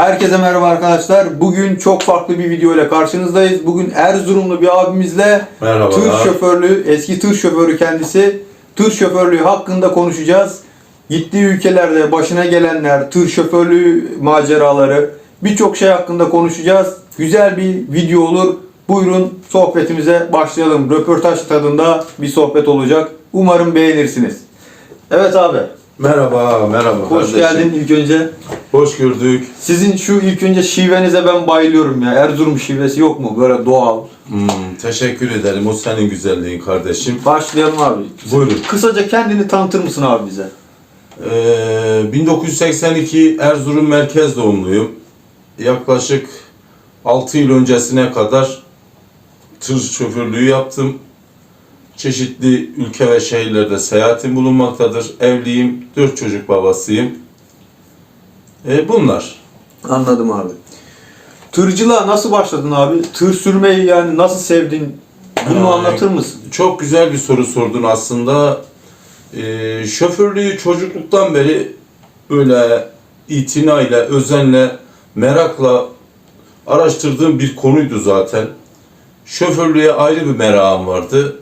Herkese merhaba arkadaşlar. Bugün çok farklı bir video ile karşınızdayız. Bugün Erzurumlu bir abimizle Merhabalar. tır şoförlüğü, eski tır şoförü kendisi. Tır şoförlüğü hakkında konuşacağız. Gittiği ülkelerde başına gelenler, tır şoförlüğü maceraları, birçok şey hakkında konuşacağız. Güzel bir video olur. Buyurun sohbetimize başlayalım. Röportaj tadında bir sohbet olacak. Umarım beğenirsiniz. Evet abi. Merhaba, merhaba. Hoş kardeşim. geldin ilk önce. Hoş gördük. Sizin şu ilk önce şivenize ben bayılıyorum ya. Erzurum şivesi yok mu? Böyle doğal. Hmm, teşekkür ederim. O senin güzelliğin kardeşim. Başlayalım abi. Buyurun. Kısaca kendini tanıtır mısın abi bize? Ee, 1982 Erzurum merkez doğumluyum. Yaklaşık 6 yıl öncesine kadar tır şoförlüğü yaptım. Çeşitli ülke ve şehirlerde seyahatim bulunmaktadır. Evliyim, 4 çocuk babasıyım. Ee, bunlar. Anladım abi. Tırcılığa nasıl başladın abi? Tır sürmeyi yani nasıl sevdin? Bunu Ay. anlatır mısın? Çok güzel bir soru sordun aslında. Ee, şoförlüğü çocukluktan beri böyle itinayla, özenle, merakla araştırdığım bir konuydu zaten. Şoförlüğe ayrı bir merakım vardı.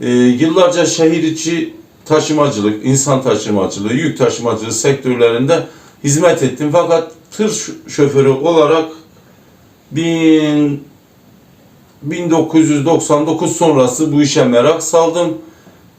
Ee, yıllarca şehir içi taşımacılık, insan taşımacılığı, yük taşımacılığı sektörlerinde hizmet ettim. Fakat tır şoförü olarak bin 1999 sonrası bu işe merak saldım.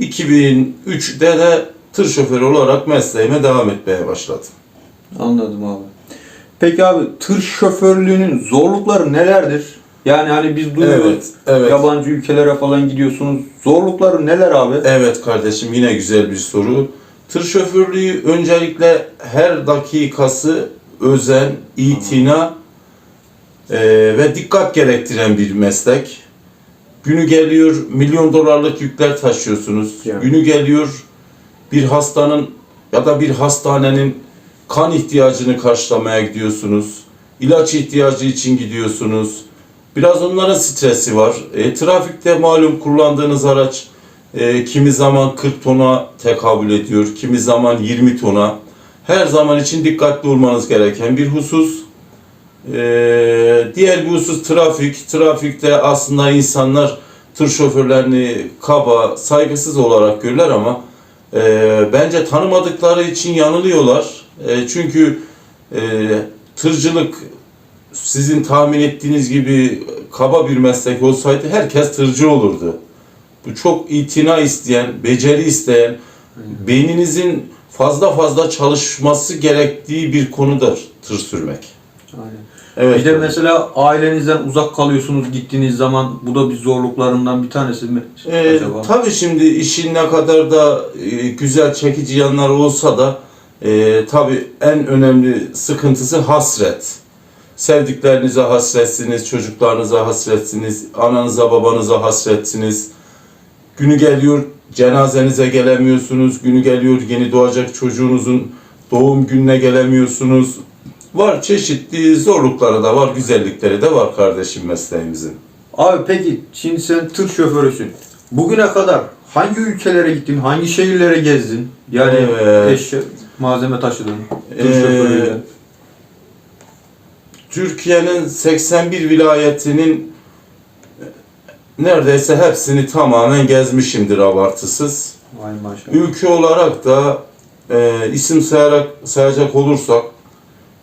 2003'de de tır şoförü olarak mesleğime devam etmeye başladım. Anladım abi. Peki abi tır şoförlüğünün zorlukları nelerdir? Yani hani biz duyuyoruz. Evet, evet. Yabancı ülkelere falan gidiyorsunuz. Zorlukları neler abi? Evet kardeşim yine güzel bir soru. Tır şoförlüğü öncelikle her dakikası özen, itina eee, ve dikkat gerektiren bir meslek. Günü geliyor milyon dolarlık yükler taşıyorsunuz. Yani. Günü geliyor bir hastanın ya da bir hastanenin kan ihtiyacını karşılamaya gidiyorsunuz. İlaç ihtiyacı için gidiyorsunuz. Biraz onların stresi var. E, trafikte malum kullandığınız araç e, kimi zaman 40 tona tekabül ediyor, kimi zaman 20 tona. Her zaman için dikkatli olmanız gereken bir husus. E, diğer bir husus trafik. Trafikte aslında insanlar tır şoförlerini kaba, saygısız olarak görürler ama e, bence tanımadıkları için yanılıyorlar. E, çünkü e, tırcılık sizin tahmin ettiğiniz gibi kaba bir meslek olsaydı herkes tırcı olurdu. Bu çok itina isteyen, beceri isteyen, beyninizin fazla fazla çalışması gerektiği bir konudur tır sürmek. Aynen. Evet. Bir de mesela ailenizden uzak kalıyorsunuz gittiğiniz zaman bu da bir zorluklarından bir tanesi mi Ee, acaba? tabii şimdi işin ne kadar da e, güzel çekici yanları olsa da e, tabii en önemli sıkıntısı hasret. Sevdiklerinize hasretsiniz, çocuklarınıza hasretsiniz, ananıza babanıza hasretsiniz. Günü geliyor cenazenize gelemiyorsunuz, günü geliyor yeni doğacak çocuğunuzun doğum gününe gelemiyorsunuz. Var çeşitli zorlukları da var, güzellikleri de var kardeşim mesleğimizin. Abi peki şimdi sen tır şoförüsün. Bugüne kadar hangi ülkelere gittin? Hangi şehirlere gezdin? Yani Evet. eşya, malzeme taşıdın. Tır Ee, şoförüyle. Türkiye'nin 81 vilayetinin neredeyse hepsini tamamen gezmişimdir abartısız. Vay maşallah. Ülke olarak da e, isim sayarak sayacak olursak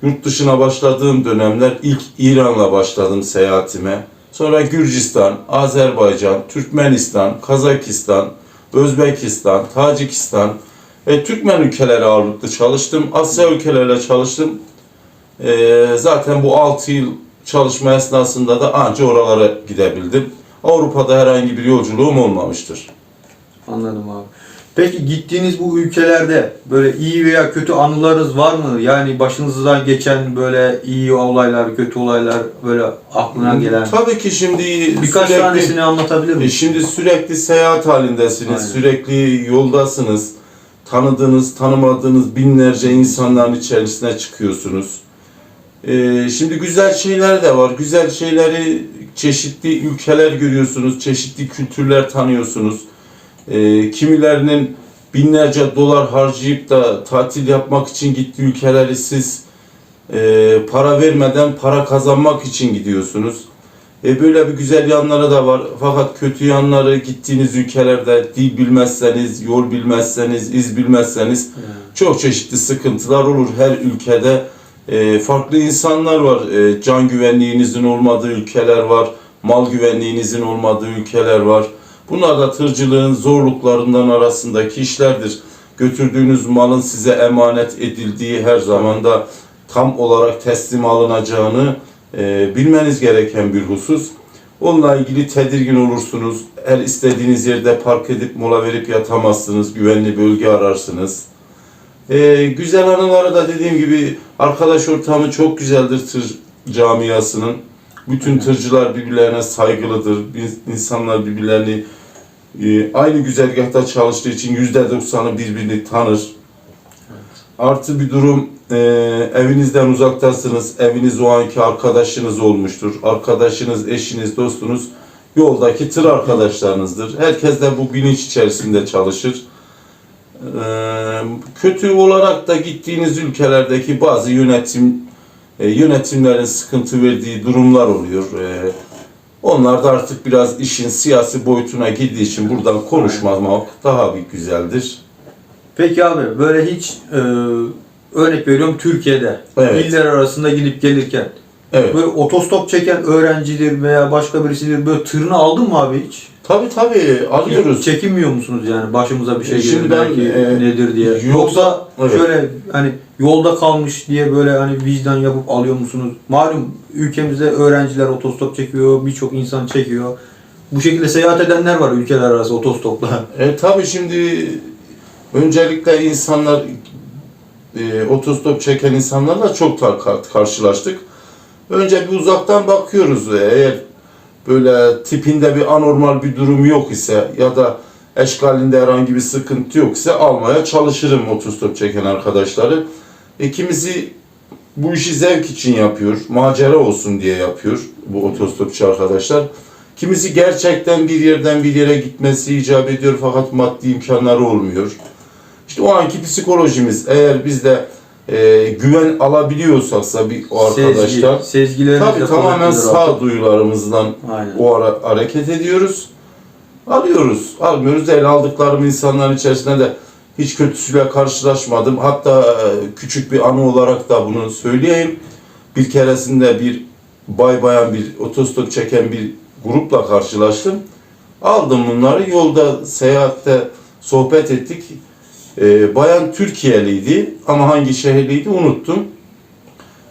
yurt dışına başladığım dönemler ilk İran'la başladım seyahatime. Sonra Gürcistan, Azerbaycan, Türkmenistan, Kazakistan, Özbekistan, Tacikistan ve Türkmen ülkeleri ağırlıklı çalıştım. Asya ülkeleriyle çalıştım. Ee, zaten bu 6 yıl çalışma esnasında da anca oralara gidebildim. Avrupa'da herhangi bir yolculuğum olmamıştır. Anladım abi. Peki gittiğiniz bu ülkelerde böyle iyi veya kötü anılarınız var mı? Yani başınızdan geçen böyle iyi olaylar, kötü olaylar böyle aklına gelen. Tabii ki şimdi Birkaç sürekli, tanesini anlatabilir E, misin? Şimdi sürekli seyahat halindesiniz, Aynen. sürekli yoldasınız. Tanıdığınız, tanımadığınız binlerce insanların içerisine çıkıyorsunuz. E, şimdi güzel şeyler de var. Güzel şeyleri çeşitli ülkeler görüyorsunuz, çeşitli kültürler tanıyorsunuz. E, kimilerinin binlerce dolar harcayıp da tatil yapmak için gittiği ülkeleri siz e, para vermeden para kazanmak için gidiyorsunuz. E, böyle bir güzel yanları da var. Fakat kötü yanları gittiğiniz ülkelerde dil bilmezseniz, yol bilmezseniz, iz bilmezseniz çok çeşitli sıkıntılar olur. Her ülkede e, farklı insanlar var. E, can güvenliğinizin olmadığı ülkeler var. Mal güvenliğinizin olmadığı ülkeler var. Bunlar da tırcılığın zorluklarından arasındaki işlerdir. Götürdüğünüz malın size emanet edildiği her zaman da tam olarak teslim alınacağını e, bilmeniz gereken bir husus. Onunla ilgili tedirgin olursunuz. Her istediğiniz yerde park edip mola verip yatamazsınız. Güvenli bölge ararsınız. E, güzel anıları da dediğim gibi arkadaş ortamı çok güzeldir tır camiasının. Bütün tırcılar birbirlerine saygılıdır. İn- İnsanlar birbirlerini e, aynı güzergahta çalıştığı için yüzde doksanı birbirini tanır. Artı bir durum e, evinizden uzaktasınız. Eviniz o anki arkadaşınız olmuştur. Arkadaşınız, eşiniz, dostunuz yoldaki tır arkadaşlarınızdır. Herkes de bu bilinç içerisinde çalışır. Kötü olarak da gittiğiniz ülkelerdeki bazı yönetim yönetimlerin sıkıntı verdiği durumlar oluyor. Onlar da artık biraz işin siyasi boyutuna girdiği için buradan konuşmamak daha bir güzeldir. Peki abi böyle hiç e, örnek veriyorum Türkiye'de Evet. iller arasında gidip gelirken Evet. böyle otostop çeken öğrencidir veya başka birisidir böyle tırını aldın mı abi hiç? Tabii tabii alıyoruz. Çekinmiyor musunuz yani başımıza bir şey E, gelir şimdi ben, belki e, nedir diye. yolda- Yoksa Evet. şöyle hani yolda kalmış diye böyle hani vicdan yapıp alıyor musunuz? Malum ülkemizde öğrenciler otostop çekiyor, birçok insan çekiyor. Bu şekilde seyahat edenler var ülkeler arası otostopla. E, tabii şimdi öncelikle insanlar e, otostop çeken insanlarla çok karşılaştık. Önce bir uzaktan bakıyoruz eğer böyle tipinde bir anormal bir durum yok ise ya da eşkalinde herhangi bir sıkıntı yok ise almaya çalışırım otostop çeken arkadaşları. E, kimisi bu işi zevk için yapıyor, macera olsun diye yapıyor bu otostopçu arkadaşlar. Kimisi gerçekten bir yerden bir yere gitmesi icap ediyor fakat maddi imkanları olmuyor. İşte o anki psikolojimiz eğer biz de e, güven alabiliyorsak bir o arkadaşlar Sezgi, tabii tamamen kuvvetlidir abi. sağduyularımızdan Aynen. o ara hareket ediyoruz. Alıyoruz. Almıyoruz değil. Aldıklarım insanların içerisinde de hiç kötüsüyle karşılaşmadım. Hatta e, küçük bir anı olarak da bunu söyleyeyim. Bir keresinde bir bay bayan bir otostop çeken bir grupla karşılaştım. Aldım bunları. Yolda seyahatte sohbet ettik. E, bayan Türkiye'liydi ama hangi şehirliydi unuttum.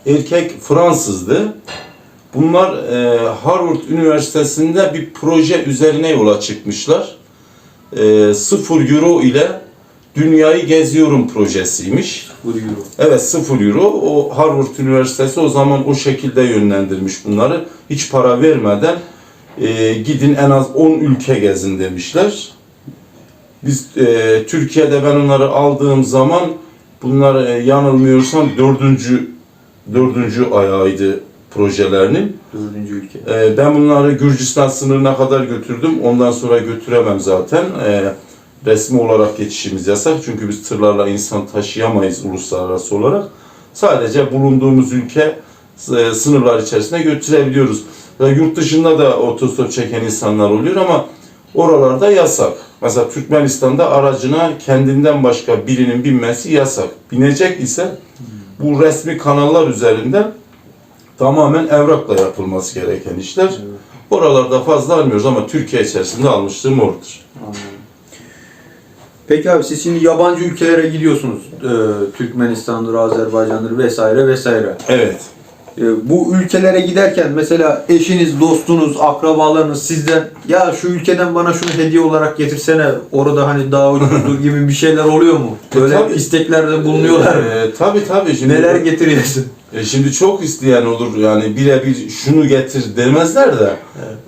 Erkek Fransızdı. Bunlar e, Harvard Üniversitesi'nde bir proje üzerine yola çıkmışlar. E, 0 euro ile dünyayı geziyorum projesiymiş. Vuruyor. Evet 0 euro. O Harvard Üniversitesi o zaman o şekilde yönlendirmiş bunları. Hiç para vermeden e, gidin en az 10 ülke gezin demişler. Biz e, Türkiye'de ben onları aldığım zaman bunlar e, yanılmıyorsam dördüncü dördüncü ayağıydı projelerinin. Dördüncü ülke. E, ben bunları Gürcistan sınırına kadar götürdüm. Ondan sonra götüremem zaten. E, resmi olarak geçişimiz yasak. Çünkü biz tırlarla insan taşıyamayız uluslararası olarak. Sadece bulunduğumuz ülke e, sınırlar içerisinde götürebiliyoruz. Ve yurt dışında da otostop çeken insanlar oluyor ama oralarda yasak. Mesela Türkmenistan'da aracına kendinden başka birinin binmesi yasak. Binecek ise bu resmi kanallar üzerinden tamamen evrakla yapılması gereken işler. Oralarda fazla almıyoruz ama Türkiye içerisinde almışlığım. Anladım. Peki abi siz şimdi yabancı ülkelere gidiyorsunuz. Ee, Türkmenistan'dır, Azerbaycan'dır vesaire vesaire. Evet. Ee, bu ülkelere giderken mesela eşiniz, dostunuz, akrabalarınız sizden ya şu ülkeden bana şunu hediye olarak getirsene orada hani daha ucuzdur gibi bir şeyler oluyor mu? Böyle E, tabii. isteklerde bulunuyorlar? Ee, tabii tabii. Şimdi, Neler getiriyorsun? E, şimdi çok isteyen olur yani birebir şunu getir demezler de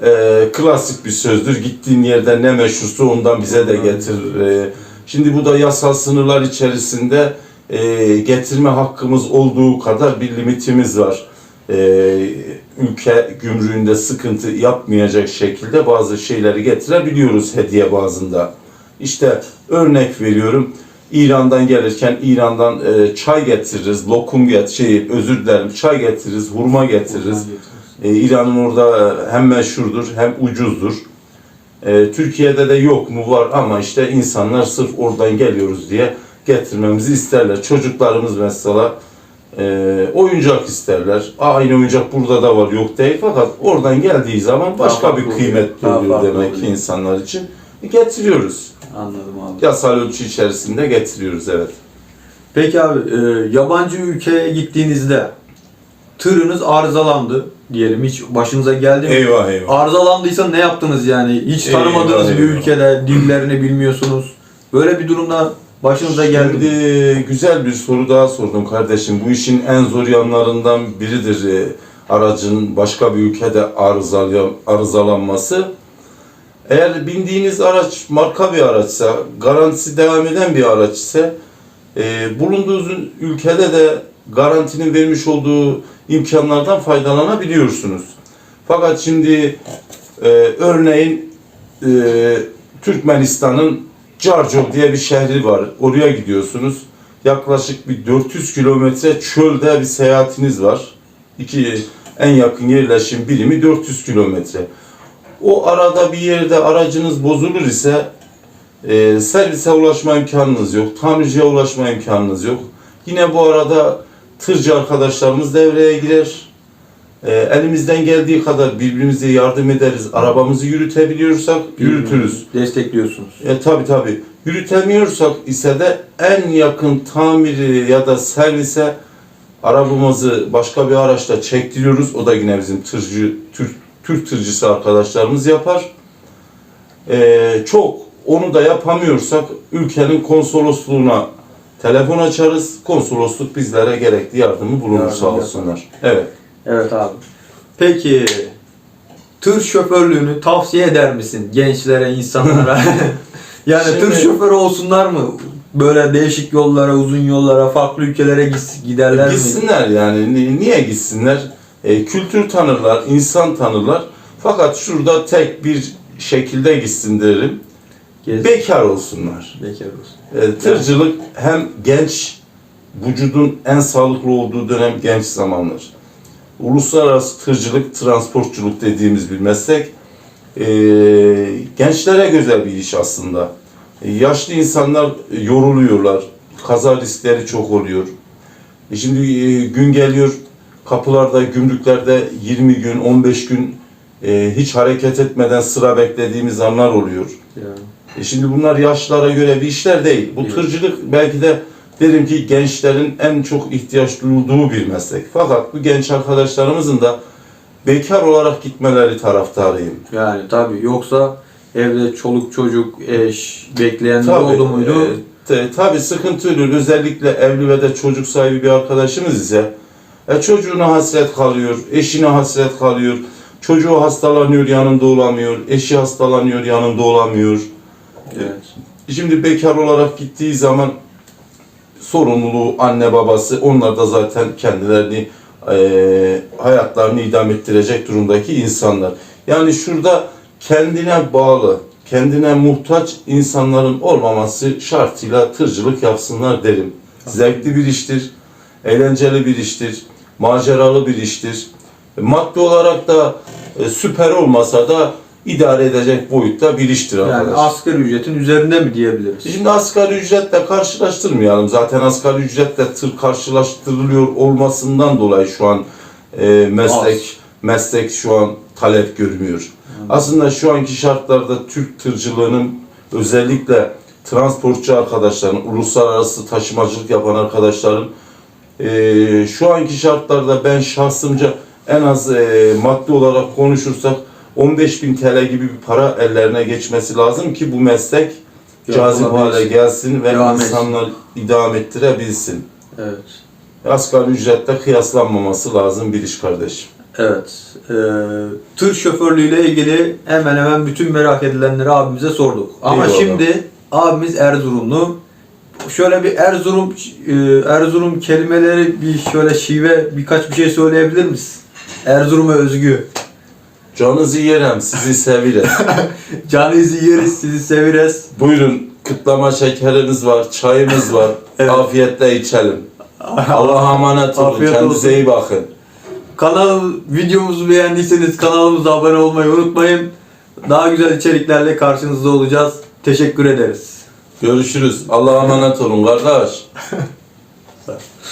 e, klasik bir sözdür. Gittiğin yerde ne meşhursa ondan bize de getir. E, şimdi bu da yasal sınırlar içerisinde e, getirme hakkımız olduğu kadar bir limitimiz var. E, ülke gümrüğünde sıkıntı yapmayacak şekilde bazı şeyleri getirebiliyoruz hediye bazında. İşte örnek veriyorum. İran'dan gelirken İran'dan e, çay getiririz, lokum get, şey özür dilerim, çay getiririz, hurma getiririz. E, İran'ın orada hem meşhurdur hem ucuzdur. E, Türkiye'de de yok mu var ama işte insanlar sırf oradan geliyoruz diye getirmemizi isterler. Çocuklarımız mesela e, oyuncak isterler. Aynı oyuncak burada da var yok değil fakat oradan geldiği zaman başka Daha bir farklı kıymet oluyor. Daha oluyor farklı demek ki oluyor. insanlar için. E, getiriyoruz. Anladım abi. Yasal ölçü içerisinde getiriyoruz evet. Peki abi e, yabancı ülkeye gittiğinizde tırınız arızalandı diyelim hiç başınıza geldi mi? Eyvah eyvah. Arızalandıysa ne yaptınız yani? Hiç Eyvah, tanımadığınız bir eyvah. ülkede dillerini bilmiyorsunuz. Böyle bir durumda başınıza geldi güzel bir soru daha sordum kardeşim. Bu işin en zor yanlarından biridir e, aracın başka bir ülkede arızalanması. Eğer bindiğiniz araç marka bir araçsa, garantisi devam eden bir araç ise e, bulunduğunuz ülkede de garantinin vermiş olduğu imkanlardan faydalanabiliyorsunuz. Fakat şimdi e, örneğin e, Türkmenistan'ın Carcov diye bir şehri var. Oraya gidiyorsunuz. Yaklaşık bir 400 kilometre çölde bir seyahatiniz var. İki en yakın yerleşim birimi 400 kilometre. O arada bir yerde aracınız bozulur ise e, servise ulaşma imkanınız yok, tamirciye ulaşma imkanınız yok. Yine bu arada tırcı arkadaşlarımız devreye girer. E, elimizden geldiği kadar birbirimize yardım ederiz. Arabamızı yürütebiliyorsak yürütürüz. Destekliyorsunuz. E, tabi tabi. Yürütemiyorsak ise de en yakın tamiri ya da servise arabamızı başka bir araçla çektiriyoruz. O da yine bizim tırcı, Türk, Türk tırcısı arkadaşlarımız yapar. E, çok onu da yapamıyorsak ülkenin konsolosluğuna telefon açarız. Konsolosluk bizlere gerekli yardımı bulunur Yardım sağ olsunlar. Evet. Evet abi. Peki tır şoförlüğünü tavsiye eder misin gençlere, insanlara? yani tır Şimdi- şoförü olsunlar mı? Böyle değişik yollara, uzun yollara, farklı ülkelere gis- giderler mi? Gitsinler yani. Ni- Niye gitsinler? E, kültür tanırlar, insan tanırlar. Fakat şurada tek bir şekilde gitsin derim. Gez- Bekar olsunlar. Bekar olsun. E, tırcılık hem genç, vücudun en sağlıklı olduğu dönem genç zamanlar. Uluslararası tırcılık, transportçuluk dediğimiz bir meslek. E, gençlere güzel bir iş aslında. E, yaşlı insanlar yoruluyorlar. Kaza riskleri çok oluyor. E şimdi e, gün geliyor kapılarda, gümrüklerde 20 gün, 15 gün e, hiç hareket etmeden sıra beklediğimiz anlar oluyor. Yani. E şimdi bunlar yaşlara göre bir işler değil. Bu Evet. tırcılık belki de derim ki gençlerin en çok ihtiyaç duyduğu bir meslek. Fakat bu genç arkadaşlarımızın da bekar olarak gitmeleri taraftarıyım. Yani tabii yoksa evde çoluk çocuk, eş, bekleyenler Tabii, oldu muydu? e, te- tabii sıkıntı olur. Özellikle evli ve de çocuk sahibi bir arkadaşımız ise e, çocuğuna hasret kalıyor, eşine hasret kalıyor. Çocuğu hastalanıyor, yanında olamıyor. Eşi hastalanıyor, yanında olamıyor. evet. Şimdi bekar olarak gittiği zaman sorumluluğu anne babası onlar da zaten kendilerini eee, hayatlarını idam ettirecek durumdaki insanlar. Yani şurada kendine bağlı, kendine muhtaç insanların olmaması şartıyla tırcılık yapsınlar derim. Zevkli bir iştir, eğlenceli bir iştir, maceralı bir iştir. Maddi olarak da e, süper olmasa da idare edecek boyutta bir iştir Yani arkadaşlar. asgari ücretin üzerinde mi diyebiliriz? Şimdi asgari ücretle karşılaştırmayalım. Zaten asgari ücretle tır karşılaştırılıyor olmasından dolayı şu an e, meslek Az. meslek şu an talep görmüyor. Aslında şu anki şartlarda Türk tırcılığının özellikle transportçu arkadaşların, uluslararası taşımacılık yapan arkadaşların e, şu anki şartlarda ben şahsımca en az e, maddi olarak konuşursak 15.000 TL gibi bir para ellerine geçmesi lazım ki bu meslek cazip hale gelsin ve Devam etsin. insanlar idam ettirebilsin. Evet. Asgari ücretle kıyaslanmaması lazım bir iş kardeşim. Evet. Ee, tır şoförlüğüyle ilgili hemen hemen bütün merak edilenleri abimize sorduk. Ama Eyvallah. şimdi abimiz Erzurumlu. Şöyle bir Erzurum e, Erzurum kelimeleri bir şöyle şive birkaç bir şey söyleyebilir misin? Erzurum'a özgü. Canınızı yerem, sizi sevirim. Canınızı yeriz, sizi severiz. Buyurun kıtlama şekerimiz var, çayımız var. Evet. Afiyetle içelim. Allah'a emanet olun. Afiyet Kendinize olsun. iyi bakın. Kanal videomuzu beğendiyseniz kanalımıza abone olmayı unutmayın. Daha güzel içeriklerle karşınızda olacağız. Teşekkür ederiz. Görüşürüz. Allah'a emanet olun kardeş.